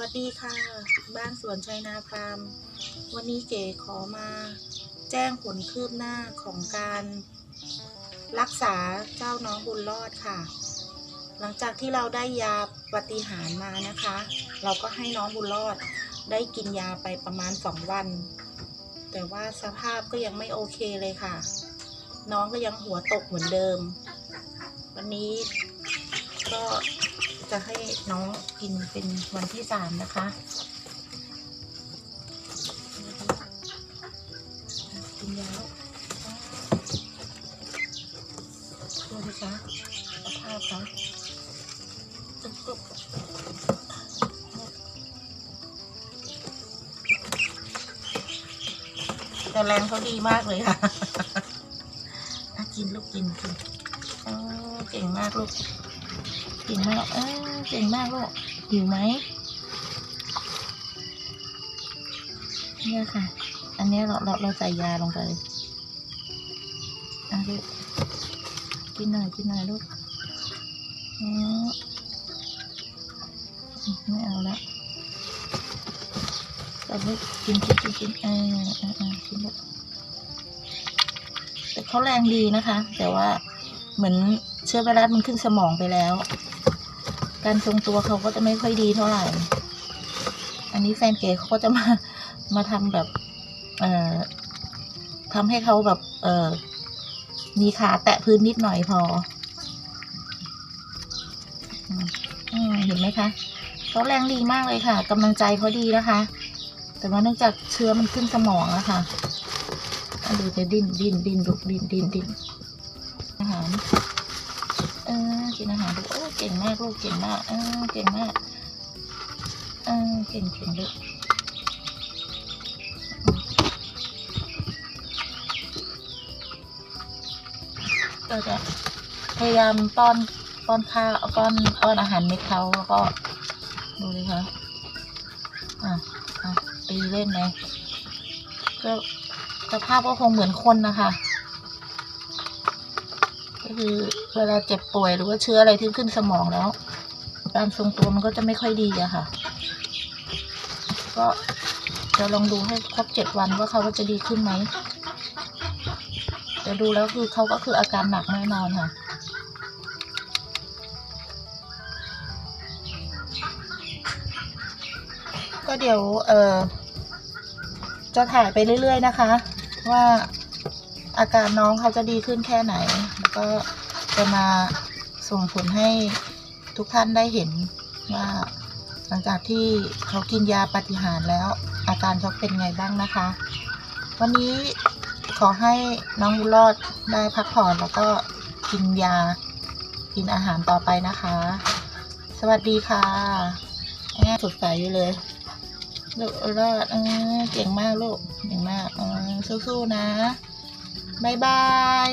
วัสดีค่ะ บ้านสวนชัยนาฟาร์ม วันนี้เก๋ขอมาแจ้งผลคืบหน้าของการรักษาเจ้าน้องบุญรอดค่ะ หลังจากที่เราได้ยาปฏิหารมานะคะ เราก็ให้น้องบุญรอดได้กินยาไปประมาณสองวัน แต่ว่าสภาพก็ยังไม่โอเคเลยค่ะ น้องก็ยังหัวตกเหมือนเดิม วันนี้ก็ จะให้น้องกินเป็นวันที่สามนะคะ กินยาแล้วดูสิคะสภาพเขาจุกจุกแต่แรงเขาดีมากเลยค่ะ กินลูกกินกินเก่งมากลูก เก่งมากเออเก่งมากลูกหิวไหมเนี่ยค่ะ อันนี้เราเราเราใส่ยาลงไปอะลูกกินหน่อยกินหน่อยลูกอืมไม่เอาละแต่ลูกกินกินกินกินออเออเออกินลูกแต่เขาแรงดีนะคะ แต่ว่า เหมือนเชื้อไวรัสมันขึ้นสมองไปแล้ว การทรงตัวเขาก็จะไม่ค่อยดีเท่าไหร่ อันนี้แฟนเก๋เขาก็จะมามาทำแบบเอ่อทำให้เขาแบบเอ่อมีขาแตะพื้นนิดหน่อยพออเห็นไหมคะเขาแรงดีมากเลยค่ะกำลังใจเขาดีนะคะ แต่ว่าเนื่องจากเชื้อมันขึ้นสมองอะคะ่ะดูจะดิ้นดิ้นดิ้นลุกดิ้นดิ้นดิ้น อาหาร เออ กินอาหารดูโอ้เก่งมากลูกเก่งมาก เออ เก่งมาก เออ เก่งเก่งลูกก็จะพยายามป้อนป้อนข้าวป้อนป้อนอาหารเม็ดเขาแล้วก็ดูเลยค่ะอะอะตีเล่นไหมก็สภาพก็คงเหมือนคนนะคะ ก็คือเวลาเจ็บป่วยหรือว่าเชื้ออะไรที่ขึ้นสมองแล้วการทรงตัวมันก็จะไม่ค่อยดีอะค่ะ ก็จะลองดูให้ครบเจ็ดวันว่าเขาว่าจะดีขึ้นไหมแต่ดูแล้วคือเขาก็คืออาการหนักแน่นอนค่ะก็เดี๋ยว เออจะถ่ายไปเรื่อย ๆ นะคะ ว่าอาการน้องเขาจะดีขึ้นแค่ไหน ก็จะมาส่งผลให้ทุกท่านได้เห็นว่าหลังจากที่เขากินยาปฏิหารแล้ว อาการเขาเป็นไงบ้างนะคะ วันนี้ขอให้น้องบุรอดได้พักผ่อนแล้วก็กินยากินอาหารต่อไปนะคะ สวัสดีค่ะแอบสดใสอยู่เลยลูกรอดเออเก่งมากลูกเก่งมากเออสู้ๆนะบายบาย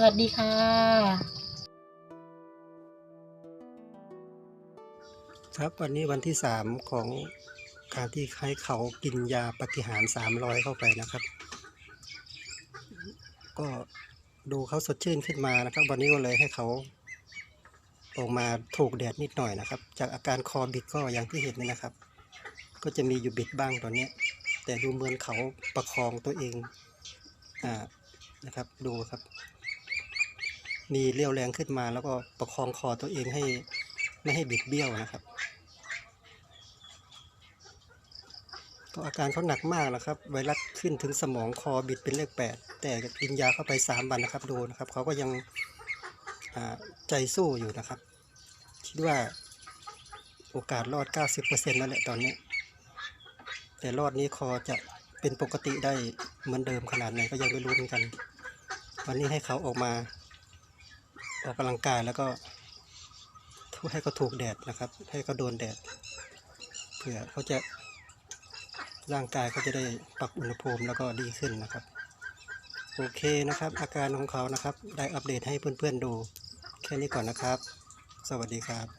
สวัสดีค่ะ ครับวันนี้วันที่สามของการที่ให้เขากินยาปฏิหารสามร้อยเข้าไปนะครับ ก็ดูเขาสดชื่นขึ้นมานะครับ วันนี้ก็เลยให้เขาออกมาถูกแดดนิดหน่อยนะครับ จากอาการคอบิดก็อย่างที่เห็นนี่นะครับ ก็จะมีอยู่บิดบ้างตอนนี้ แต่ดูเหมือนเขาประคองตัวเองอ่านะครับดูครับ มีเรี่ยวแรงขึ้นมา แล้วก็ประคองคอตัวเองให้ไม่ให้บิดเบี้ยวนะครับ ก็อาการเขาหนักมากนะครับ ไวรัสขึ้นถึงสมองคอบิดเป็นเลขแปดแต่กินยาเข้าไปสามวันนะครับดูนะครับเขาก็ยังใจสู้อยู่นะครับ คิดว่าโอกาสรอด 90%แล้วแหละตอนนี้ แต่รอดนี้คอจะเป็นปกติได้เหมือนเดิมขนาดไหนก็ยังไม่รู้เหมือนกัน วันนี้ให้เขาออกมา ออกกำลังกายแล้วก็ให้เขาถูกแดดนะครับ ให้เขาโดนแดดเพื่อเขาจะร่างกายเขาจะได้ปรับอุณหภูมิแล้วก็ดีขึ้นนะครับ โอเคนะครับ อาการของเขานะครับ ได้อัปเดตให้เพื่อนๆดู แค่นี้ก่อนนะครับ สวัสดีครับ